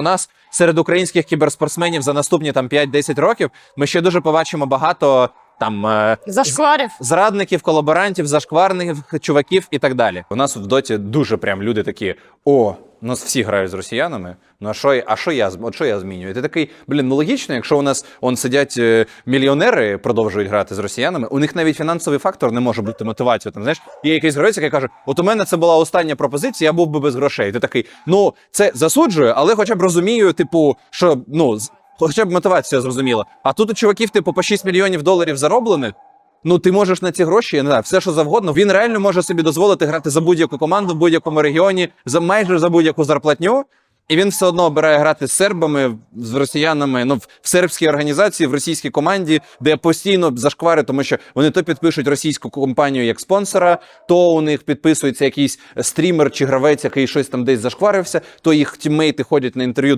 У нас серед українських кіберспортсменів за наступні там 5-10 років ми ще дуже побачимо багато там е, Зашкварів. зрадників, колаборантів, зашкварних чуваків і так далі. У нас в доті дуже прям люди такі: о, у нас всі грають з росіянами. Ну а що, а що я от що я змінюю? Ти такий, блін, ну логічно, якщо у нас он сидять е, мільйонери, продовжують грати з росіянами, у них навіть фінансовий фактор не може бути мотивацією. Там знаєш, є якийсь гравець, який каже: От у мене це була остання пропозиція, я був би без грошей. Ти такий, ну це засуджую, але хоча б розумію, типу, що ну хоча б мотивація зрозуміла. А тут у чуваків, типу, по 6 мільйонів доларів зароблених. Ну, ти можеш на ці гроші, я не знаю, все, що завгодно. Він реально може собі дозволити грати за будь-яку команду в будь-якому регіоні, за майже за будь-яку зарплатню. І він все одно обирає грати з сербами, з росіянами, ну в сербській організації, в російській команді, де постійно зашквари, тому що вони то підпишуть російську компанію як спонсора, то у них підписується якийсь стрімер чи гравець, який щось там десь зашкварився, то їх тіммейти ходять на інтерв'ю